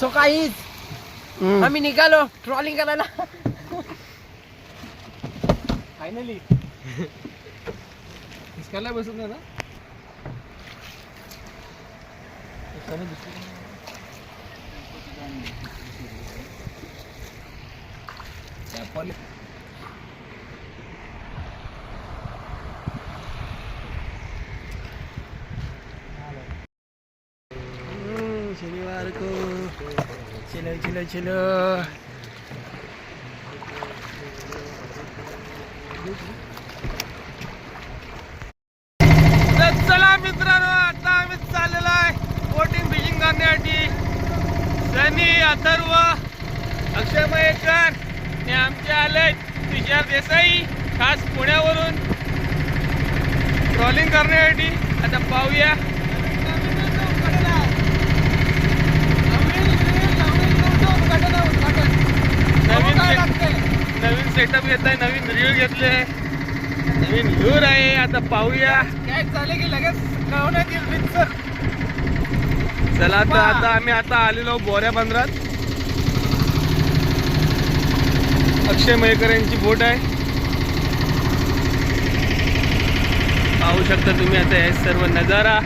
So काहीच. आम्ही निघालो ट्रॉलिंग करायला. फायनली हिसकायला बसत नाही ना. हिसकायला दिसत नाही. त्या पॉली- हम्म, शनिवार को चलो चलो चलो तर चला मित्रांनो आता आम्ही चाललेलो आहे बोटिंग फिशिंग करण्यासाठी. सनी अथर्व अक्षय मयेकर हे आमचे आले तुषार देसाई खास पुण्यावरून. ट्रॉलिंग करण्यासाठी. आता पाहूया नवीन से- नवीन सेटअप घेत आहे नवीन रीळ घेतले नवीन लूर आहे आता पाहूया. झाले की लगेच येईल रितसर. चला तर आता आम्ही आता आलेलो बोऱ्या बंदरात. अक्षय मयेकर यांची बोट आहे. पाहू शकता तुम्ही आता हे सर्व नजारा.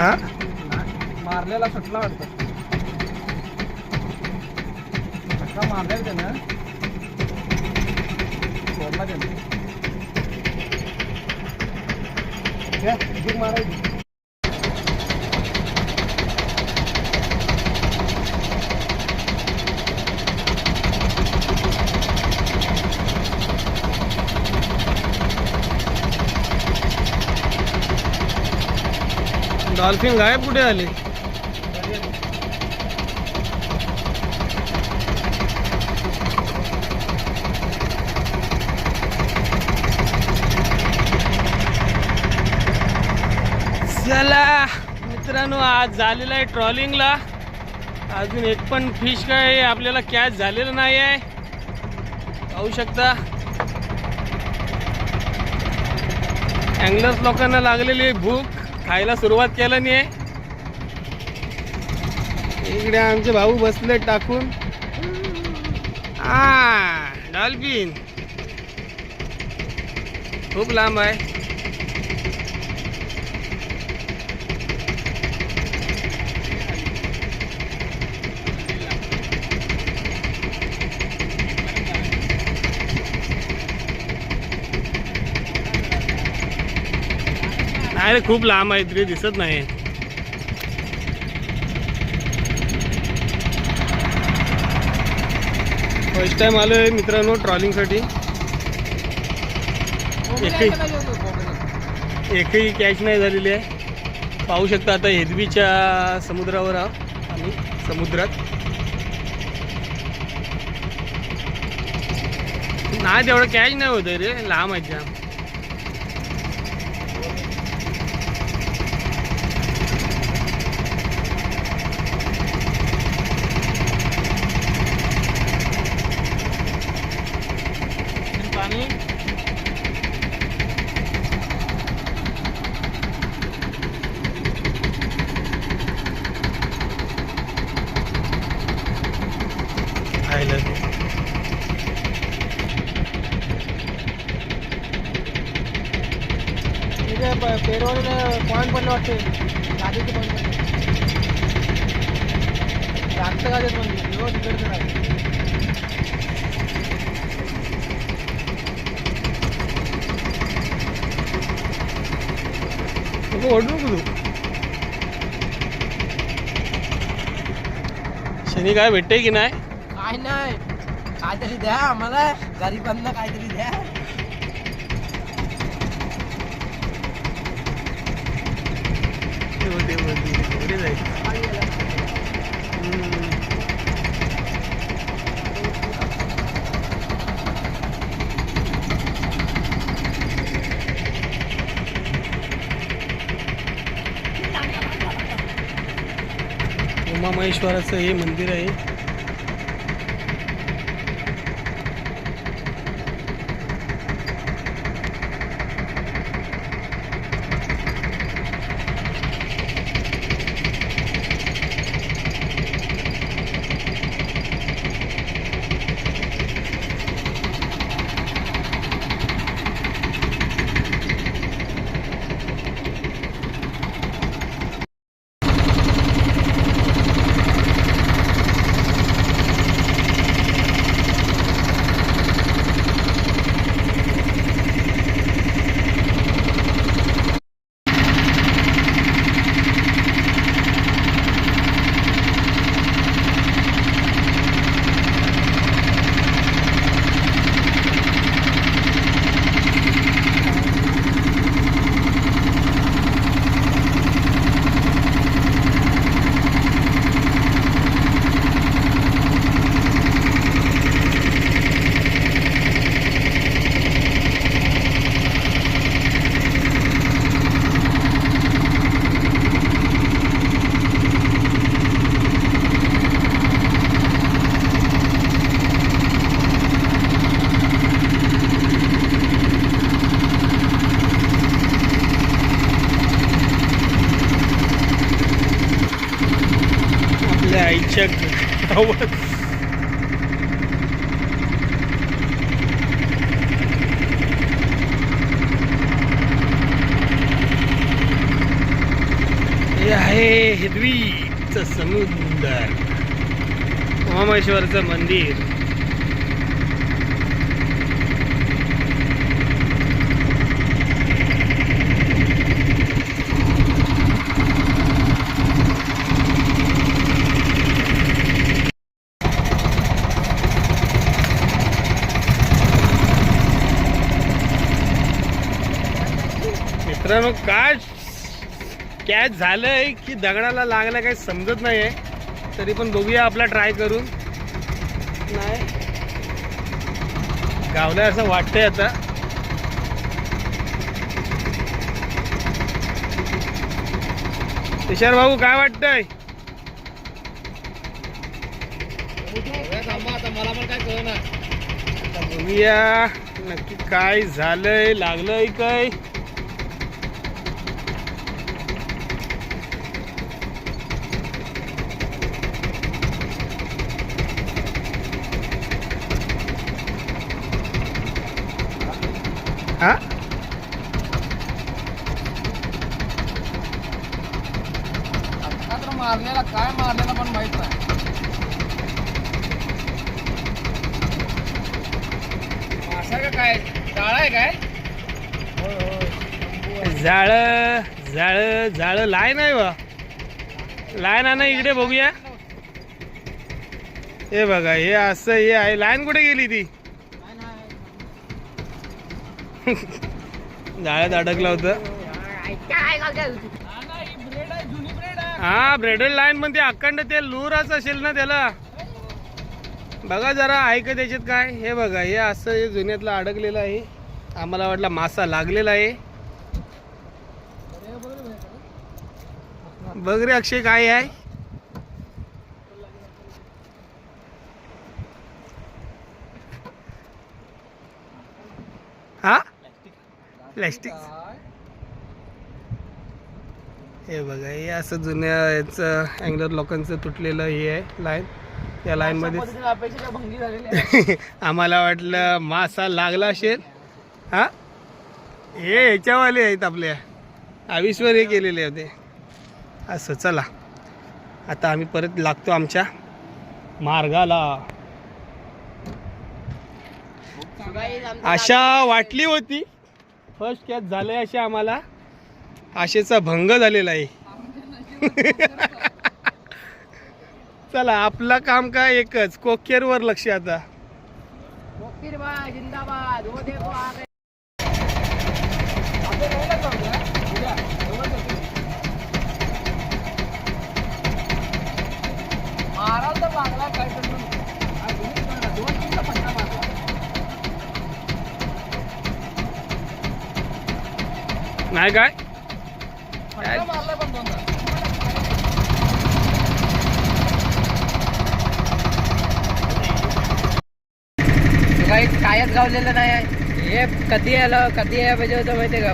हा? मारलेला सुटला वाटतं. फटका मारलेला त्यानं. सोडला त्यानं. मारायची डॉल्फिन गायब कुठे आले? चला मित्रांनो आज झालेला आहे ट्रॉलिंगला. अजून एक पण फिश काय आपल्याला कॅच झालेलं नाही आहे पाहू शकता. अँगलर्स लोकांना लागलेली आहे भूक. खायला सुरुवात केलं नाही इकडे आमचे भाऊ बसले टाकून. आ डॉल्फिन. खूप लांब आहे. नाही रे खूप लांब आहे तरी दिसत नाही. फर्स्ट टाइम आलोय मित्रांनो ट्रॉलिंगसाठी. एकही एकही कॅच नाही झालेली आहे. पाहू शकता आता हेदवीच्या समुद्रावर आहोत आम्ही समुद्रात. नाही तेवढं कॅच नाही होत रे लांब आहे पेरवर पॉईंट पडले वाटते. गाडीचे पॉईंट पडले. जास्त गाडीत म्हणजे हो तिकडचं नाही ओढू शनी काय भेटते की नाही? काय नाही. काहीतरी द्या आम्हाला. गरिबांना काहीतरी द्या. उमामहेश्वराचं हे मंदिर आहे आपल्या आईच्या what? हे आहे हिरवीचं समुद्र महामेश्वरचं मंदिर मित्रांनो काय कॅच झालंय की दगडाला लागलं काही समजत नाही आहे तरी पण बघूया आपला ट्राय करून. नाही. गावलाय असं वाटतंय आता. तुषार भाऊ काय वाटतंय? मला पण काय आता बघूया नक्की काय झालंय लागलंय काय? हा? तर मारलेला काय मारलेला पण माहीत नाही. मासा का काय? जाळा आहे काय? जाळ जाळ जाळ लाय नाही बा लाय ना इकडे बघूया. हे बघा हे असं हे आहे. लाईन कुठे गेली ती? जाळ्यात अडकलं होतं. हा ब्रेडल लाईन पण ते अखंड ते लूरच असेल ना त्याला. बघा जरा ऐक त्याच्यात काय? हे बघा हे असं हे जुन्यातलं अडकलेलं आहे. आम्हाला वाटला मासा लागलेला आहे. बघ रे अक्षय काय आहे? हा? प्लॅस्टिक हे बघा हे असं जुन्या याचं अँगलर लोकांचं तुटलेलं हे आहे लाईन या लाईनमध्ये आम्हाला वाटलं मासा लागला असेल. हा? हे ह्याच्यावाले आहेत आपल्या. आवीसवर हे केलेले होते. असं चला. आता आम्ही परत लागतो आमच्या मार्गाला. आशा वाटली होती. फर्स्ट कॅच झालंय अशी आम्हाला. आशेचा भंग झालेला आहे. चला आपलं काम काय एकच? कोकेरवर लक्ष आता. कोकीर नाही काय? कायच गावलेलं नाही हे कधी आलं कधी यायला पाहिजे होतं माहितीये का?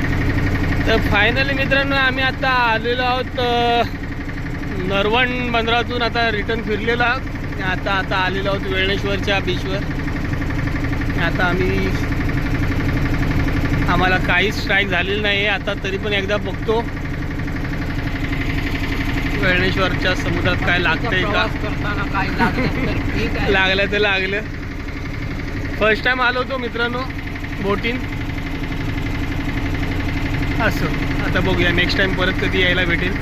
तर फायनली मित्रांनो आम्ही आता आलेलो आहोत नरवण बंदरातून आता रिटर्न फिरलेलो. आहोत आणि आता आता आलेलो आहोत वेळेश्वरच्या बीचवर आता आम्ही आम्हाला काहीच स्ट्राईक झालेलं नाही आहे आता तरी पण एकदा बघतो. वेळेश्वरच्या समुद्रात काय लागतंय का? लागलं तर लागलं फर्स्ट टाइम आलो होतो मित्रांनो बोटीन. असं. आता बघूया नेक्स्ट टाइम परत कधी यायला भेटेल.